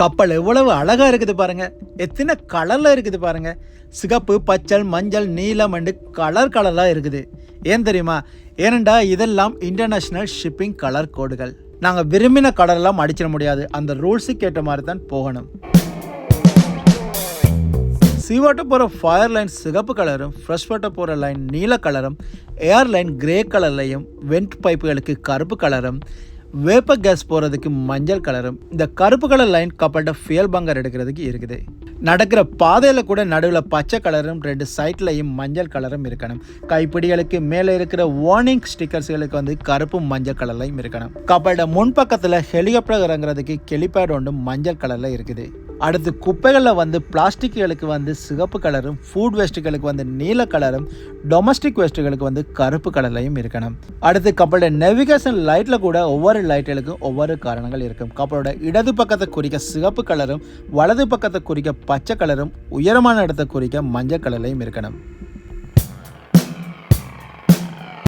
கப்பல் எவ்வளவு அழகா இருக்குது பாருங்க. எத்தனை கலர்ல இருக்குது பாருங்க. சிகப்பு பச்சை மஞ்சள் நீலம் அண்டு கலர் கலராக இருக்குது. ஏன் தெரியுமா? ஏனண்டா இதெல்லாம் இன்டர்நேஷ்னல் ஷிப்பிங் கலர் கோடுகள் நாங்கள் விரும்பின கலரெல்லாம் அடிச்சிட முடியாது. அந்த ரூல்ஸுக்கு ஏற்ற மாதிரி தான் போகணும். சீவாட்ட போகிற ஃபயர் லைன் சிகப்பு கலரும் ஃப்ரெஷ் வாட்டர் போகிற லைன் நீல கலரும் ஏர் லைன் கிரே கலர்லையும் வெண்ட் பைப்புகளுக்கு கருப்பு கலரும் வேப்ப கேஸ் போகிறதுக்கு மஞ்சள் கலரும் இந்த கருப்பு கலர் லைன் கப்பல்கிட்ட ஃபியல் பங்கர் எடுக்கிறதுக்கு இருக்குது. நடக்கிற பாதையில் கூட நடுவில் பச்சை கலரும் ரெண்டு சைட்லையும் மஞ்சள் கலரும் இருக்கணும். கைப்பிடிகளுக்கு மேலே இருக்கிற வார்னிங் ஸ்டிக்கர்ஸ்களுக்கு வந்து கருப்பும் மஞ்சள் கலர்லையும் இருக்கணும். கப்பலோட முன்பக்கத்தில் ஹெலிகாப்டர் இறங்குறதுக்கு கெலிபேட் ஒன்றும் மஞ்சள் கலரில் இருக்குது. அடுத்து குப்பைகளில் வந்து பிளாஸ்டிக்குகளுக்கு வந்து சிகப்பு கலரும் ஃபுட் வேஸ்ட்டுகளுக்கு வந்து நீல கலரும் டொமஸ்டிக் வேஸ்ட்டுகளுக்கு வந்து கருப்பு கலர்லையும் இருக்கணும். அடுத்து கப்பலோட நெவிகேஷன் லைட்டில் கூட ஒவ்வொரு லைட்டுகளுக்கும் ஒவ்வொரு காரணங்கள் இருக்கும். கப்பலோட இடது பக்கத்தை குறிக்க சிகப்பு கலரும் வலது பக்கத்தை குறிக்க பச்சை கலரும் உயரமான இடத்தை குறிக்க மஞ்சள் கலர்லையும் இருக்கணும்.